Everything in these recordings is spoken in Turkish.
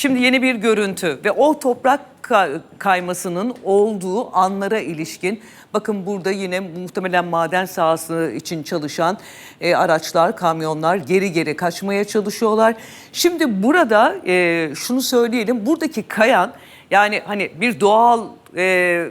Şimdi yeni bir görüntü ve o toprak ka- kaymasının olduğu anlara ilişkin bakın burada yine muhtemelen maden sahası için çalışan e, araçlar, kamyonlar geri geri kaçmaya çalışıyorlar. Şimdi burada e, şunu söyleyelim buradaki kayan yani hani bir doğal e,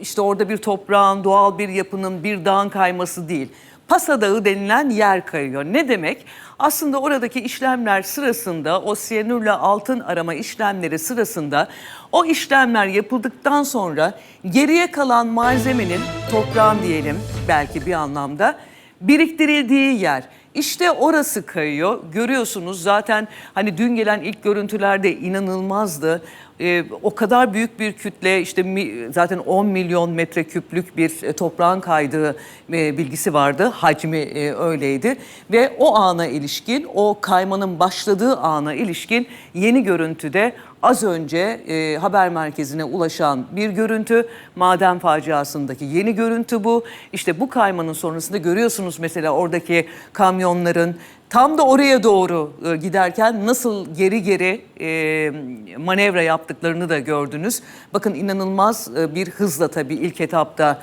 işte orada bir toprağın, doğal bir yapının, bir dağın kayması değil. Pasa Dağı denilen yer kayıyor. Ne demek? Aslında oradaki işlemler sırasında, o siyanürle altın arama işlemleri sırasında o işlemler yapıldıktan sonra geriye kalan malzemenin, toprağın diyelim belki bir anlamda biriktirildiği yer. İşte orası kayıyor. Görüyorsunuz zaten hani dün gelen ilk görüntülerde inanılmazdı. Ee, o kadar büyük bir kütle işte mi- zaten 10 milyon metreküplük bir e, toprağın kaydığı e, bilgisi vardı. Hacmi e, öyleydi ve o ana ilişkin o kaymanın başladığı ana ilişkin yeni görüntüde az önce e, haber merkezine ulaşan bir görüntü. Maden faciasındaki yeni görüntü bu. İşte bu kaymanın sonrasında görüyorsunuz mesela oradaki kamyonların tam da oraya doğru e, giderken nasıl geri geri e, manevra yaptıklarını da gördünüz. Bakın inanılmaz e, bir hızla tabii ilk etapta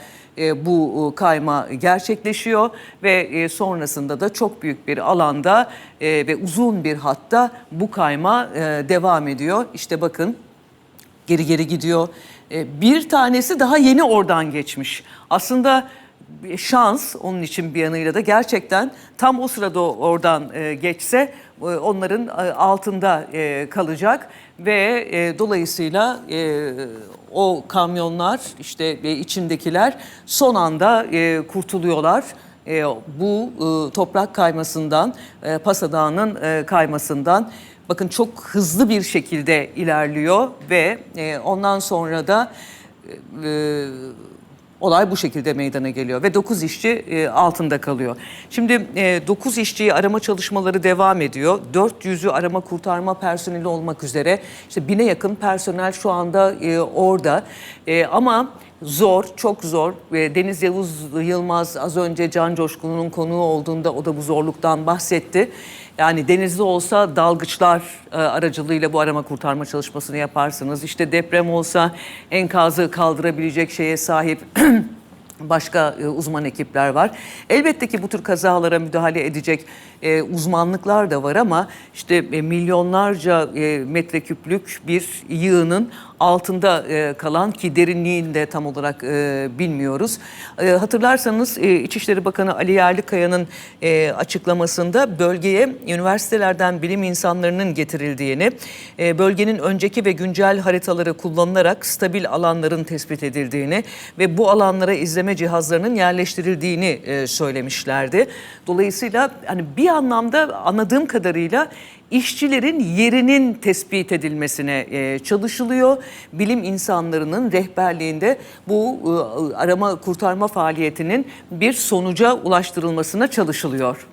bu kayma gerçekleşiyor ve sonrasında da çok büyük bir alanda ve uzun bir hatta bu kayma devam ediyor. İşte bakın geri geri gidiyor. Bir tanesi daha yeni oradan geçmiş. Aslında şans onun için bir yanıyla da. Gerçekten tam o sırada oradan e, geçse e, onların e, altında kalacak. Ve dolayısıyla o kamyonlar işte e, içindekiler son anda kurtuluyorlar. Bu toprak kaymasından, e, Pasa Dağı'nın e, kaymasından. Bakın çok hızlı bir şekilde ilerliyor ve ondan sonra da olay bu şekilde meydana geliyor ve 9 işçi e, altında kalıyor. Şimdi 9 işçiyi arama çalışmaları devam ediyor. 400'ü arama kurtarma personeli olmak üzere işte bine yakın personel şu anda e, orada. E, ama zor, çok zor. Deniz Yavuz Yılmaz az önce Can Coşkun'un konuğu olduğunda o da bu zorluktan bahsetti. Yani denizde olsa dalgıçlar e, aracılığıyla bu arama kurtarma çalışmasını yaparsınız. İşte deprem olsa enkazı kaldırabilecek şeye sahip başka e, uzman ekipler var. Elbette ki bu tür kazalara müdahale edecek e, uzmanlıklar da var ama işte milyonlarca metreküplük bir yığının altında e, kalan ki derinliğini de tam olarak e, bilmiyoruz. E, hatırlarsanız İçişleri Bakanı Ali Yerlikaya'nın e, açıklamasında bölgeye üniversitelerden bilim insanlarının getirildiğini, bölgenin önceki ve güncel haritaları kullanılarak stabil alanların tespit edildiğini ve bu alanlara izleme cihazlarının yerleştirildiğini söylemişlerdi. Dolayısıyla hani bir anlamda anladığım kadarıyla işçilerin yerinin tespit edilmesine e, çalışılıyor. Bilim insanlarının rehberliğinde bu e, arama kurtarma faaliyetinin bir sonuca ulaştırılmasına çalışılıyor.